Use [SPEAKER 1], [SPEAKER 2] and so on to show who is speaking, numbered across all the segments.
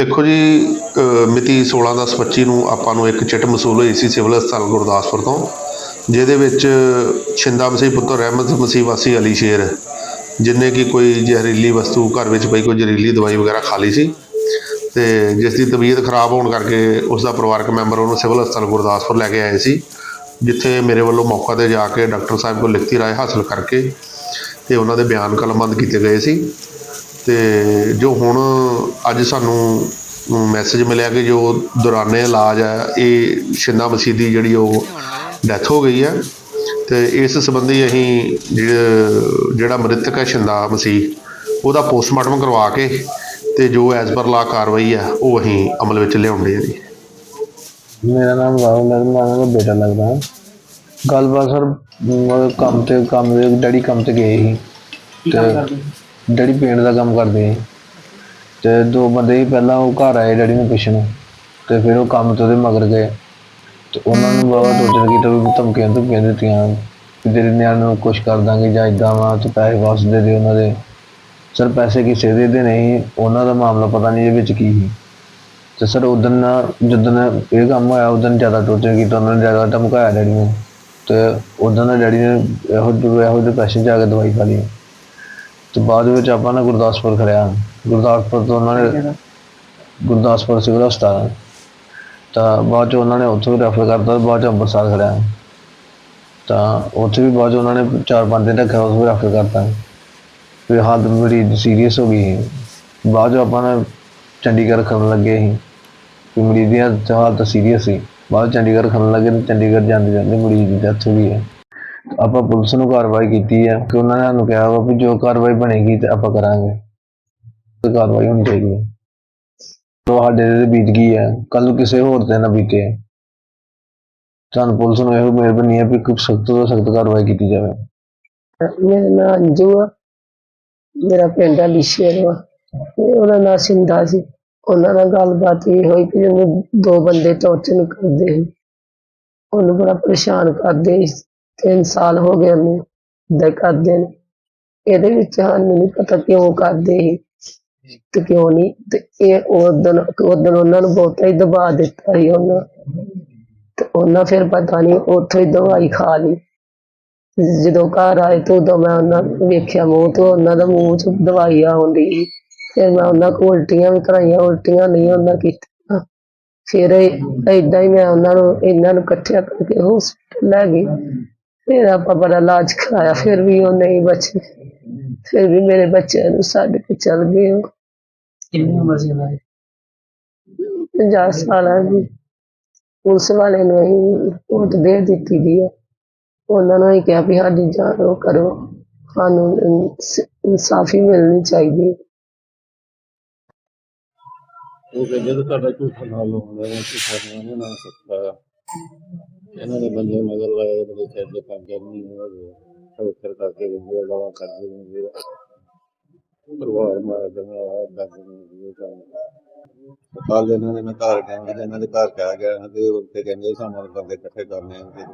[SPEAKER 1] ਦੇਖੋ ਜੀ ਮਿਤੀ 16/10/25 ਨੂੰ ਆਪਾਂ ਨੂੰ ਇੱਕ ਚਿੱਟ ਮਸੂਲ ਹੋਈ ਸੀ ਸਿਵਲ ਹਸਪਤਾਲ ਗੁਰਦਾਸਪੁਰ ਤੋਂ, ਜਿਹਦੇ ਵਿੱਚ ਛਿੰਦਾ ਮਸੀਹ ਪੁੱਤਰ ਰਹਿਮਤ ਮਸੀਹ ਵਾਸੀ ਅਲੀ ਸ਼ੇਰ, ਜਿਨੇ ਕਿ ਕੋਈ ਜ਼ਹਿਰੀਲੀ ਵਸਤੂ ਘਰ ਵਿੱਚ ਪਈ ਕੋਈ ਜ਼ਹਿਰੀਲੀ ਦਵਾਈ ਵਗੈਰਾ ਖਾ ਲਈ ਸੀ, ਤੇ ਜਿਸ ਦੀ ਤਬੀਅਤ ਖਰਾਬ ਹੋਣ ਕਰਕੇ ਉਸ ਦਾ ਪਰਿਵਾਰਕ ਮੈਂਬਰ ਉਹਨੂੰ ਸਿਵਲ ਹਸਪਤਾਲ ਗੁਰਦਾਸਪੁਰ ਲੈ ਕੇ ਆਏ ਸੀ, ਜਿੱਥੇ ਮੇਰੇ ਵੱਲੋਂ ਮੌਕਾ ਤੇ ਜਾ ਕੇ ਡਾਕਟਰ ਸਾਹਿਬ ਕੋਲ ਲਿਖਤੀ ਰਾਏ ਹਾਸਲ ਕਰਕੇ ਤੇ ਉਹਨਾਂ ਦੇ ਬਿਆਨ ਕਲਮਬੰਦ ਕੀਤੇ ਗਏ ਸੀ। ਤੇ ਜੋ ਹੁਣ ਅੱਜ ਸਾਨੂੰ ਮੈਸੇਜ ਮਿਲਿਆ ਕਿ ਜੋ ਦੌਰਾਨੇ ਇਲਾਜ ਹੈ ਇਹ ਸ਼ਿੰਦਾ ਮਸੀਹ ਦੀ ਜਿਹੜੀ ਉਹ ਡੈਥ ਹੋ ਗਈ ਹੈ ਤੇ ਇਸ ਸੰਬੰਧੀ ਅਸੀਂ ਜਿਹੜਾ ਜਿਹੜਾ ਮ੍ਰਿਤਕ ਹੈ ਸ਼ਿੰਦਾ ਮਸੀਹ ਉਹਦਾ ਪੋਸਟਮਾਰਟਮ ਕਰਵਾ ਕੇ ਤੇ ਜੋ ਐਜ਼ ਪਰ ਲਾ ਕਾਰਵਾਈ ਹੈ ਉਹ ਅਸੀਂ ਅਮਲ ਵਿੱਚ ਲਿਆਉਂਦੇ ਹਾਂ ਜੀ।
[SPEAKER 2] ਮੇਰਾ ਨਾਮ ਰਾਹੁਲ ਹੈ ਮੈਂ ਉਹਨਾਂ ਦਾ ਬੇਟਾ ਲੱਗਦਾ। ਹਾਂ ਗੱਲਬਾਤ ਸਰ ਕੰਮ ਤੇ ਕੰਮ ਦੇ ਡੈਡੀ ਕੰਮ ਤੇ ਗਏ ਸੀ। ਤੇ ਡੈਡੀ ਪੇਂਟ ਦਾ ਕੰਮ ਕਰਦੇ ਸੀ। ਤੇ ਦੋ ਬੰਦੇ ਸੀ, ਪਹਿਲਾਂ ਉਹ ਘਰ ਆਏ ਡੈਡੀ ਨੂੰ ਪੁੱਛਣ। ਤੇ ਫਿਰ ਉਹ ਕੰਮ ਤੋਂ ਉਹਦੇ ਮਗਰ ਗਏ। ਤੇ ਉਹਨਾਂ ਨੂੰ ਬਾਬਾ ਟੋਚਰ ਕੀਤਾ ਵੀ ਧਮਕੀਆਂ ਧਮਕੀਆਂ ਦਿੱਤੀਆਂ। ਕਿ ਤੇਰੇ ਨਿਆਣੇ ਨੂੰ ਕੁਛ ਕਰ ਦਾਂਗੇ ਜਾਂ ਇਦਾਂ ਵਾ, ਤੇ ਪੈਸੇ ਵਾਪਸ ਦੇ ਦੇ ਉਹਨਾਂ ਦੇ। ਸਰ, ਪੈਸੇ ਕਿਸੇ ਦੇ ਦੇ ਨਹੀਂ ਉਹਨਾਂ ਦਾ ਮਾਮਲਾ ਪਤਾ ਨਹੀਂ ਇਹਦੇ ਵਿੱਚ ਕੀ ਸੀ। ਤੇ ਸਰ ਉਦੋਂ ਜਦੋਂ ਇਹ ਕੰਮ ਹੋਇਆ ਉਦੋਂ ਜ਼ਿਆਦਾ ਟੋਚਰ ਕੀਤਾ ਉਹਨਾਂ ਨੇ ਜ਼ਿਆਦਾ ਧਮਕਾਇਆ ਡੈਡੀ ਨੂੰ। ਤੇ ਉਦੋਂ ਦਾ ਡੈਡੀ ਨੇ ਇਹੋ ਜਿਹੇ ਇਹੋ ਜਿਹੇ ਪੈਸੇ ਜਾ ਕੇ ਦਵਾਈ ਖਾ ਲਈ। ਤੇ ਬਾਅਦ ਵਿੱਚ ਆਪਾਂ ਨਾ ਗੁਰਦਾਸਪੁਰ ਖੜਿਆ। ਗੁਰਦਾਸਪੁਰ ਤੋਂ ਉਹਨਾਂ ਨੇ ਗੁਰਦਾਸਪੁਰ ਸਿਵਲ ਹਸਪਤਾਲ ਤਾਂ ਬਾਅਦ ਚ ਉਹਨਾਂ ਨੇ ਉੱਥੋਂ ਵੀ ਰੈਫਰ ਕਰਤਾ ਬਾਅਦ ਚ ਅੰਮ੍ਰਿਤਸਰ ਖੜਿਆ। ਤਾਂ ਉੱਥੇ ਵੀ ਬਾਅਦ ਉਹਨਾਂ ਨੇ ਚਾਰ ਪੰਜ ਦਿਨ ਰੱਖਿਆ ਉੱਥੇ ਵੀ ਰੈਫਰ ਕਰਤਾ। ਫਿਰ ਹਾਲਤ ਮਰੀਜ਼ ਸੀਰੀਅਸ ਹੋ ਗਈ। ਬਾਅਦ ਚ ਆਪਾਂ ਨਾ ਚੰਡੀਗੜ੍ਹ ਖੜਨ ਲੱਗੇ ਸੀ। ਕਿ ਮਰੀਜ਼ ਦੀ ਹਾਲਤ ਸੀਰੀਅਸ ਸੀ। ਬਾਅਦ ਚੰਡੀਗੜ੍ਹ ਖੜਨ ਲੱਗੇ ਤੇ ਚੰਡੀਗੜ੍ਹ ਜਾਂਦੇ ਜਾਂਦੇ ਮਰੀਜ਼ ਦੀ ਡੈਥ ਹੋ ਗਈ ਹੈ। ਆਪਾਂ ਪੁਲਿਸ ਨੂੰ ਕਾਰਵਾਈ ਕੀਤੀ ਹੈ ਕਿ ਉਹਨਾਂ ਨੇ ਸਾਨੂੰ ਕਿਹਾ ਵਾ ਵੀ ਜੋ ਕਾਰਵਾਈ ਬਣੇਗੀ ਤੇ ਆਪਾਂ ਕਰਾਂਗੇ। ਤੇ ਕਾਰਵਾਈ ਹੋਣੀ ਚਾਹੀਦੀ ਹੈ ਤੋ ਸਾਡੇ ਤੇ ਬੀਤ ਗਈ ਹੈ ਕੱਲ ਕਿਸੇ ਹੋਰ ਤੇ ਨਾ ਬੀਤੇ। ਸਾਨੂੰ ਪੁਲਿਸ ਨੂੰ ਇਹੋ ਮਿਹਰਬਾਨੀ ਹੈ ਵੀ ਕੋਈ ਸਖਤ ਤੋਂ ਸਖਤ ਕਾਰਵਾਈ ਕੀਤੀ ਜਾਵੇ।
[SPEAKER 3] ਮੇਰਾ ਨਾਂ ਅੰਜੂ ਆ। ਮੇਰਾ ਪਿੰਡ ਆ ਲਿਸ਼ੇਰ ਵਾ। ਤੇ ਉਹਦਾ ਨਾਂ ਸਿੰਦਾ ਸੀ। ਉਹਨਾਂ ਨਾਲ ਗੱਲਬਾਤ ਇਹ ਹੋਈ ਕਿ ਉਹਨੂੰ ਦੋ ਬੰਦੇ ਟੌਰਚਰ ਕਰਦੇ ਸੀ। ਉਹਨੂੰ ਬੜਾ ਪਰੇਸ਼ਾਨ ਕਰਦੇ ਸੀ। ਤਿੰਨ ਸਾਲ ਹੋ ਗਏ ਉਹਨੂੰ ਏਦਾਂ ਕਰਦੇ ਨੇ। ਇਹਦੇ ਵਿੱਚ ਸਾਨੂੰ ਨਹੀਂ ਪਤਾ ਕਿਉਂ ਕਰਦੇ ਸੀ ਤੇ ਕਿਉਂ ਨਹੀਂ ਤੇ ਇਹ ਉਦੋਂ ਉਦੋਂ ਉਹਨਾਂ ਨੂੰ ਬਹੁਤਾ ਹੀ ਦਬਾ ਦਿੱਤਾ ਸੀ ਉਹਨਾਂ। ਤੇ ਉਹਨਾਂ ਫਿਰ ਪਤਾ ਨਹੀਂ ਉੱਥੋਂ ਹੀ ਦਵਾਈ ਖਾ ਲਈ। ਜਦੋਂ ਘਰ ਆਏ ਤਾਂ ਉਦੋਂ ਮੈਂ ਉਹਨਾਂ ਨੂੰ ਵੇਖਿਆ ਮੂੰਹ ਤੋਂ, ਉਹਨਾਂ ਦਾ ਮੂੰਹ ਚ ਦਵਾਈ ਆਉਂਦੀ ਸੀ। ਫਿਰ ਮੈਂ ਉਹਨਾਂ ਕੋਲ ਉਲਟੀਆਂ ਵੀ ਕਰਾਈਆਂ, ਉਲਟੀਆਂ ਨਹੀਂ ਉਹਨਾਂ ਕੀਤੀਆਂ। ਫਿਰ ਏਦਾਂ ਹੀ ਮੈਂ ਉਹਨਾਂ ਨੂੰ, ਇਹਨਾਂ ਨੂੰ ਇਕੱਠਿਆਂ ਕਰਕੇ ਹਸਪੀਟਲ ਲੈ ਗਈ। ਫਿਰ ਆਪਾਂ ਬੜਾ ਇਲਾਜ ਕਰਾਇਆ ਫਿਰ ਵੀ ਉਹ ਨਹੀਂ ਬਚੇ ਫਿਰ ਵੀ ਮੇਰੇ ਬੱਚਿਆਂ ਨੂੰ ਛੱਡ ਕੇ ਚਲ ਗਏ ਉਹ
[SPEAKER 4] ਕਿੰਨੀ ਉਮਰ ਸੀ ਉਹਨਾਂ ਦੀ
[SPEAKER 3] 50 ਸਾਲਾਂ ਦੀ ਪੁਲਿਸ ਵਾਲੇ ਨੂੰ ਅਸੀਂ ਰਿਪੋਰਟ ਦੇ ਦਿੱਤੀ ਦੀ ਹੈ ਉਹਨਾਂ ਨੂੰ ਹੀ ਕਿਹਾ ਵੀ ਸਾਡੀ ਜਾਂਚ ਉਹ ਕਰੋ ਸਾਨੂੰ ਇਨਸ- ਇਨਸਾਫੀ ਮਿਲਣੀ ਚਾਹੀਦੀ ਹੈ
[SPEAKER 5] ਉਹ ਕਹਿੰਦੇ ਤਾਂ ਤੁਹਾਡਾ ਝੂਠਾ ਨਾਲ ਹੋਣਾ ਹੈ ਝੂਠਾ ਨਹੀਂ ਨਾ ਸਕਦਾ ਇਹਨਾਂ ਦੇ ਬੰਦੇ ਮਗਰ ਲਾਏ ਉਹਦੇ ਸਿਰ ਦੇ ਪੰਗੇ ਨਹੀਂ ਹੋਏ ਉਹ ਫਿਰ ਕਰਕੇ ਆ ਗਾਲਾਂ ਕਰਦੇ ਆ ਪਰਿਵਾਰ ਮਾਰ ਦਿੰਦਾ ਆ ਦੱਸ ਦਿੰਦੇ ਆ ਕੱਲ ਇਹਨਾਂ ਦੇ ਮੈਂ ਘਰ ਗਿਆ ਇਹਨਾਂ ਦੇ ਘਰ ਕਹਿ ਗਿਆ ਤੇ ਉੱਥੇ ਕਹਿੰਦੇ ਸਾਨੂੰ ਬੰਦੇ ਇਕੱਠੇ ਕਰਨੇ ਆ ਤੇ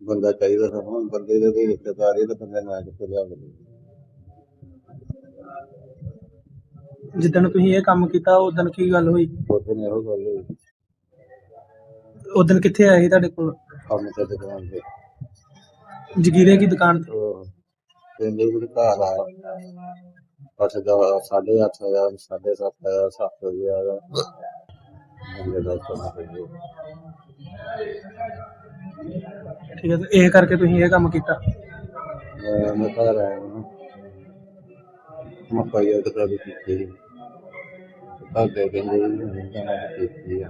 [SPEAKER 5] ਬੰਦਾ ਚਾਹੀਦਾ ਸਾਨੂੰ ਬੰਦੇ ਦੇ ਤੇ ਰਿਸ਼ਤੇਦਾਰ ਇਹ ਤਾਂ ਬੰਦੇ ਨਾਲ ਕਿੱਥੇ ਲਿਆ
[SPEAKER 4] ਜਿੱਦਣ ਤੁਸੀਂ ਇਹ ਕੰਮ ਕੀਤਾ ਉਦੋਂ ਕੀ ਗੱਲ ਹੋਈ?
[SPEAKER 5] ਉਹਦੇ ਨੇ ਇਹੋ ਗੱਲ ਹੋਈ।
[SPEAKER 4] ਉਦੋਂ ਕਿੱਥੇ ਆਏ ਸੀ ਤੁਹਾਡੇ ਕੋਲ?
[SPEAKER 5] ਕੰਮ ਤੇ ਦੁਕਾਨ ਤੇ
[SPEAKER 4] ਜਗੀਰੇ ਦੀ ਦੁਕਾਨ ਤੇ?
[SPEAKER 5] ਕਹਿੰਦੇ ਵੀ ਘਰ ਆ। ਅੱਠ ਦਾ ਸਾਢੇ ਅੱਠ ਹਜ਼ਾਰ ਸਾਢੇ ਸੱਤ ਹਜ਼ਾਰ ਸੱਤ ਹਜ਼ਾਰ ਬੰਦੇ ਦਾ ਕੰਮ ਕਰੀਏ
[SPEAKER 4] ਠੀਕ ਹੈ ਤੇ ਇਹ ਕਰਕੇ ਤੁਸੀਂ ਇਹ ਕੰਮ ਕੀਤਾ?
[SPEAKER 5] ਮੈਂ ਮੈਂ ਘਰ ਆਇਆ ਹਾਂ ਮੈਂ ਪਾਇਆ ਤਾਂ ਵੀ ਕੀਤੀ